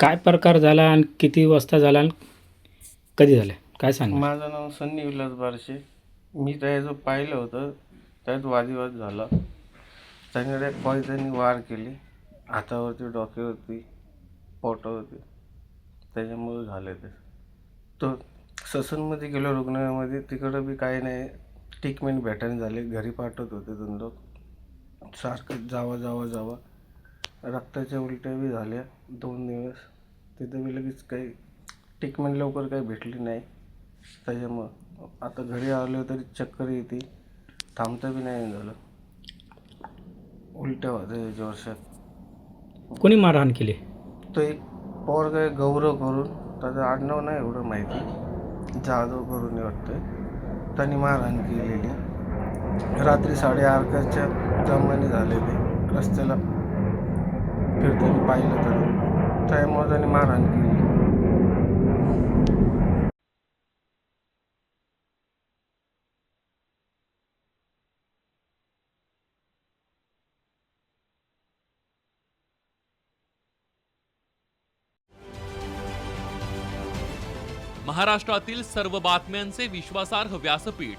काय प्रकार झाला आणि किती वाजता झाला आणि कधी झाला? काय सांग माझं नाव सन्नी विलास बारशे. मी त्याचं पाहिलं होतं. त्यात वादविवाद झाला. त्याने एक त्यांनी वार केली. हातावरती डोक्यावरती पोटावरती. त्याच्यामुळे झाले ते. तो ससूनमध्ये गेलो रुग्णालयामध्ये. तिकडं बी काही नाही. ट्रीटमेंट भेटायला झाले. घरी पाठवत होते दोन लोक. सारखं जावा जावा जावा. रक्ताच्या उलट्या बी झाल्या दोन दिवस. तिथं बी लगेच काही ट्रीटमेंट लवकर काही भेटली नाही. त्याच्यामुळं आता घरी आलो तरी चक्कर येते. थांबता बी नाही झालं. उलट्या होत्या याच्या वर्षात कोणी मारहाण केली? तो एक पोरग आहे गौरव करून. त्याचं आडनाव नाही एवढं माहिती. जाधव करून हे वाटतं. त्यांनी मारहाण केलेली. रात्री साडे अकराच्या जमाने झाले ते रस्त्याला फिरताना पाहिलं तर त्यामुळे त्यांनी मारहाण केली महाराष्ट्रातील सर्व बातम्यांचे विश्वासार्ह व्यासपीठ.